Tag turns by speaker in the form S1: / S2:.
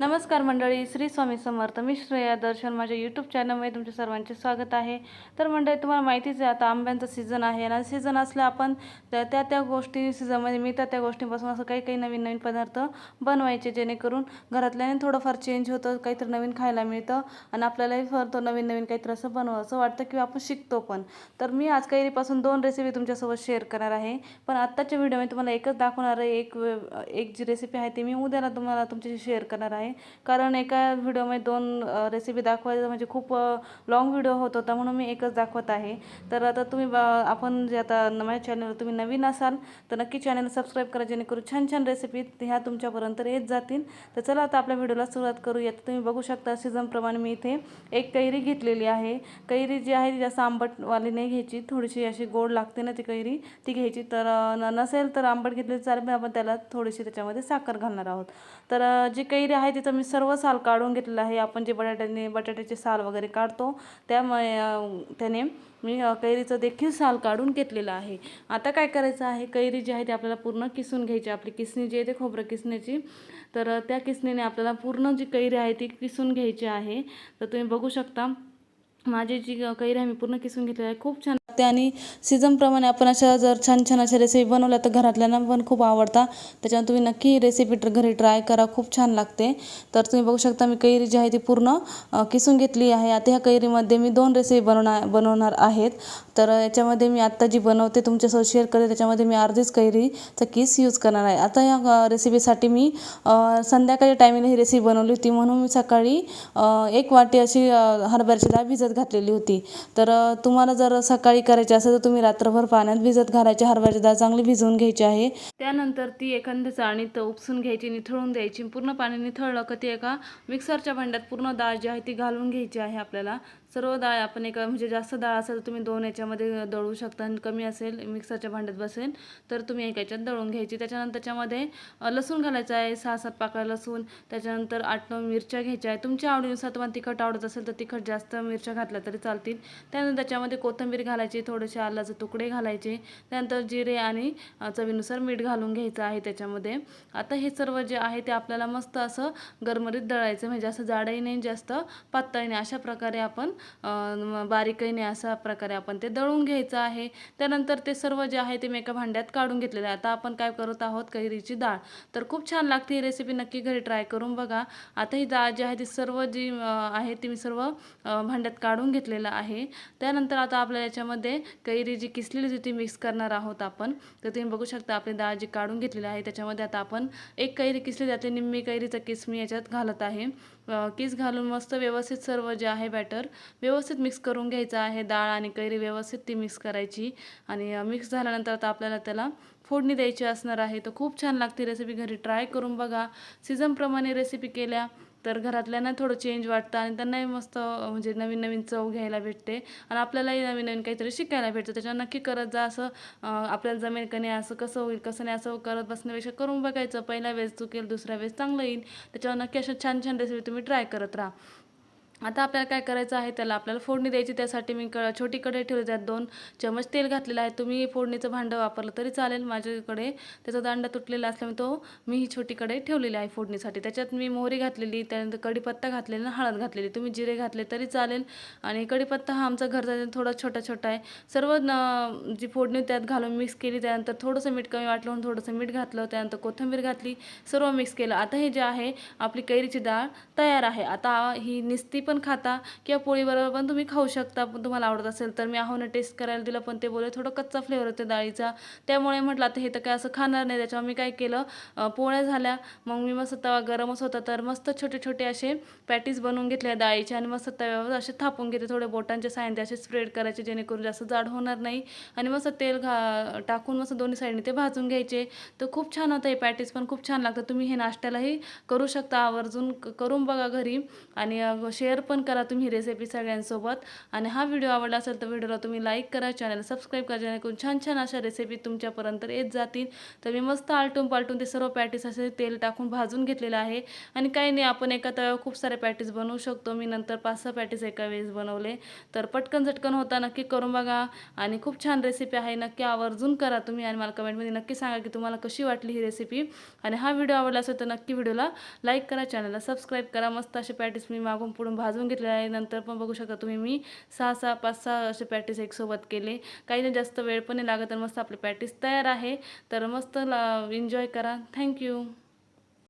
S1: नमस्कार मंडळी श्री स्वामी समर्थ. मी श्रेया दर्शन. माझ्या यूट्यूब चॅनलमध्ये तुमच्या सर्वांचे स्वागत आहे. तर मंडळी तुम्हाला माहितीच आहे आता आंब्यांचा सीझन आहे आणि सीझन असल्या आपण त्या त्या त्या गोष्टी सीझनमध्ये मी त्या त्या गोष्टींपासून असं काही काही नवीन नवीन पदार्थ बनवायचे जेणेकरून घरातल्याने थोडंफार चेंज होतं काहीतरी नवीन खायला मिळतं आणि आपल्यालाही फार तो नवीन नवीन काहीतरी असं बनवावं असं वाटतं किंवा आपण शिकतो पण. तर मी आज कैरीपासून दोन रेसिपी तुमच्यासोबत शेअर करणार आहे. पण आत्ताच्या व्हिडिओमध्ये तुम्हाला एकच दाखवणार आहे एक एक जी रेसिपी आहे ती मी उद्याला तुम्हाला तुमच्याशी शेअर करणार आहे. कारण एका व्हिडिओमध्ये दोन रेसिपी दाखवायचं म्हणजे खूप लॉंग व्हिडिओ होत होता म्हणून मी एकच दाखवत आहे. तर आता तुम्ही ब- आपण जे आता माझ्या चॅनलवर तुम्ही नवीन असाल तर नक्की चॅनल सबस्क्राईब करा जेणेकरून छान छान रेसिपी ह्या तुमच्यापर्यंत येत जातील. तर चला आता आपल्या व्हिडिओला सुरुवात करूया तर तुम्ही बघू शकता सीझनप्रमाणे मी इथे एक कैरी घेतलेली आहे. कैरी जी आहे ती जास्त आंबटवाली नाही घ्यायची. थोडीशी अशी गोड लागते ना ती कैरी ती घ्यायची. तर नसेल तर आंबट घेतली चालेल आपण त्याला थोडीशी त्याच्यामध्ये साखर घालणार आहोत. तर जी कैरी आहे तिथं मी सर्व साल काढून घेतलेलं आहे. आपण जे बटाट्याने बटाट्याचे साल वगैरे काढतो त्यामुळे त्याने मी कैरीचं देखील साल काढून घेतलेलं आहे. आता काय करायचं आहे? कैरी जी आहे ती आपल्याला पूर्ण किसून घ्यायची आपली किसणी जी आहे ते खोबरं किसण्याची तर त्या किसणीने आपल्याला पूर्ण जी कैरी आहे ती किसून घ्यायची आहे. तर तुम्ही बघू शकता माझी जी कैरी आहे मी पूर्ण किसून घेतलेली आहे. खूप छान लागते आणि सीझनप्रमाणे आपण अशा जर छान छान अशा रेसिपी बनवल्या तर घरातल्यांना पण खूप आवडतात त्याच्यामुळे तुम्ही नक्की रेसिपी घरी ट्राय करा खूप छान लागते. तर तुम्ही बघू शकता मी कैरी जी आहे ती पूर्ण किसून घेतली आहे. आता ह्या कैरीमध्ये मी दोन रेसिपी बनवणार बनवणार आहेत. तर याच्यामध्ये मी आत्ता जी बनवते तुमच्यासोबत शेअर करते त्याच्यामध्ये मी अर्धीच कैरीचा किस यूज करणार आहे. आता या रेसिपीसाठी मी संध्याकाळी टायमिंगला ही रेसिपी बनवली होती. म्हणून मी सकाळी एक वाटी अशी हरभऱ्याची डाळ भिजत घातलेली होती. तर तुम्हाला जर सकाळी करायची असेल तर तुम्ही रात्रभर पाण्यात भिजत घालायची. हरभऱ्याची डाळ चांगली भिजवून घ्यायची आहे. त्यानंतर ती एखाद्या चाळणीत उपसून घ्यायची निथळून द्यायची. पूर्ण पाणी निथळलं का ती एका मिक्सरच्या भांड्यात पूर्ण डाळ जी आहे ती घालून घ्यायची आहे आपल्याला. सर्व डाळ आपण एका म्हणजे जास्त डाळ असेल तर तुम्ही दोन याच्यामध्ये दळू शकता आणि कमी असेल मिक्सरच्या भांड्यात बसेल तर तुम्ही एका याच्यात दळून घ्यायची. त्याच्यानंतर त्याच्यामध्ये लसूण घालायचं आहे सहा सात पाकळ्या लसूण त्याच्यानंतर आठ नऊ मिरच्या घ्यायच्या आहे तुमच्या आवडीनुसार तुम्हाला तिखट आवडत असेल तर तिखट जास्त मिरच्या घातल्या तरी चालतील. त्यानंतर त्याच्यामध्ये कोथिंबीर घालायची थोडेसे आलाचे तुकडे घालायचे. त्यानंतर जिरे आणि चवीनुसार मीठ घालून घ्यायचं आहे त्याच्यामध्ये. आता हे सर्व जे आहे ते आपल्याला मस्त असं गरमरीत दळायचं म्हणजे असं जाडही नाही जास्त पातळी नाही. अशा प्रकारे आपण अ, असा अशा प्रकारे आपण ते दळून घ्यायचं आहे. त्यानंतर ते सर्व जे आहे ते मी एका भांड्यात काढून घेतलेलं आहे. आता आपण काय करत आहोत कैरीची डाळ. तर खूप छान लागते ही रेसिपी नक्की घरी ट्राय करून बघा. आता ही डाळ जी आहे ती सर्व जी आहे ती मी सर्व भांड्यात काढून घेतलेलं आहे. त्यानंतर आता आपल्या याच्यामध्ये कैरी जी किसलेली होती ती मिक्स करणार आहोत आपण तर तुम्ही बघू शकता आपली डाळ जी काढून घेतलेली आहे. त्याच्यामध्ये आता आपण एक कैरी किसली जाते निम्मी कैरीचा किस मी याच्यात घालत आहे. किस घालून मस्त व्यवस्थित सर्व जे आहे बॅटर व्यवस्थित मिक्स करून घ्यायचं आहे. डाळ आणि कैरी व्यवस्थित ती मिक्स करायची. आणि मिक्स झाल्यानंतर आता आपल्याला त्याला फोडणी द्यायची असणार आहे. तर खूप छान लागते रेसिपी घरी. ट्राय करून बघा. सीझनप्रमाणे रेसिपी केल्या तर घरातल्यांना थोडं चेंज वाटतं आणि त्यांनाही मस्त म्हणजे नवीन नवीन चव घ्यायला भेटते. आणि आपल्यालाही नवीन नवीन काहीतरी शिकायला भेटतं. त्याच्यावर नक्की करत जा असं आपल्याला जमेल का नाही असं कसं होईल कसं नाही असं करत बसण्यापेक्षा करून बघायचं. पहिल्या वेळेस चुकेल दुसऱ्या वेळेस चांगलं येईल. त्याच्यावर नक्की अशा छान छान रेसिपी तुम्ही ट्राय करत राहा. आता आपल्याला काय करायचं आहे त्याला आपल्याला फोडणी द्यायची त्यासाठी मी क छोटी कढई ठेवली त्यात दोन चमच तेल घातलेलं आहे. तुम्ही फोडणीचं भांडं वापरलं तरी चालेल माझ्याकडे. त्याचा दांडा तुटलेला असल्यामुळे तो मी ही छोटी कढई ठेवलेली आहे फोडणीसाठी. त्याच्यात मी मोहरी घातलेली त्यानंतर कढीपत्ता घातलेला आणि हळद घातलेली. तुम्ही जिरे घातले तरी चालेल. आणि कढीपत्ता हा आमचा घरचा थोडा छोटा छोटा आहे. सर्व न जी फोडणी त्यात घालून मिक्स केली त्यानंतर थोडंसं मीठ कमी वाटलं म्हणून थोडंसं मीठ घातलं त्यानंतर कोथिंबीर घातली सर्व मिक्स केलं. आता हे जे आहे आपली कैरीची डाळ तयार आहे. आता ही निस्ती पण खाता किंवा पोळीबरोबर पण तुम्ही खाऊ शकता. पण तुम्हाला आवडत असेल तर मी आहोनं टेस्ट करायला दिलं पण ते बोलले थोडं कच्चा फ्लेवर होते डाळीचा. त्यामुळे म्हटलं आता हे तर काय असं खाणार नाही. त्याच्यावर मी काय केलं पोळ्या झाल्या. मग मी मस्त तवा गरमच होता तर मस्त छोटे छोटे असे पॅटीज बनवून घेतले डाळीचे आणि मस्त तव्यावर असे थापून घेते थोडे बोटांच्या साहाय्याने असे स्प्रेड करायचे जेणेकरून जास्त जाड होणार नाही. आणि मस्त तेल घा टाकून मस्त दोन्ही साईडने ते भाजून घ्यायचे. तर खूप छान होतं हे पॅटीज पण खूप छान लागतं. तुम्ही हे नाश्त्यालाही करू शकता आवर्जून क- करून बघा घरी. आणि शेअर शेअर पण करा तुम्ही ही रेसिपी सगळ्यांसोबत. आणि हा व्हिडिओ आवडला असेल तर व्हिडिओला तुम्ही लाईक करा चॅनल सबस्क्राईब करा जेणेकरून छान छान अशा रेसिपी तुमच्यापर्यंत येत जातील. तर मी मस्त आलटून पालटून ते सर्व पॅटीस असे तेल टाकून भाजून घेतलेलं आहे. आणि काही नाही आपण एका तव्यावर खूप सारे पॅटीस बनवू शकतो. मी नंतर पाच सहा पॅटीस एका वेळेस बनवले. तर पटकन झटकन होता नक्की करून बघा. आणि खूप छान रेसिपी आहे नक्की आवर्जून करा तुम्ही आणि मला कमेंटमध्ये नक्की सांगा की तुम्हाला कशी वाटली ही रेसिपी आणि हा व्हिडिओ आवडला असेल तर नक्की व्हिडिओला लाईक करा चॅनलला सबस्क्राईब करा. मस्त असे पॅटीस मी मागून पुढून भाजून घेतलेलं आहे. नंतर पण बघू शकता तुम्ही मी सहा सहा पाच सहा असे पॅटीस एकसोबत केले. काही नाही जास्त वेळ पण नाही लागत तर मस्त आपले पॅटीस तयार आहे. तर मस्त ला एन्जॉय करा. थँक्यू